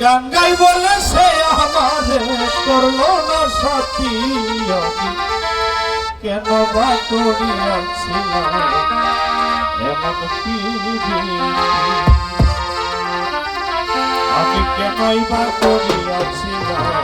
গান গাই বলে সে আমারে করল না সাথী। কেন বা করিয়াছিলাম? আমি বা করিয়াছিলাম?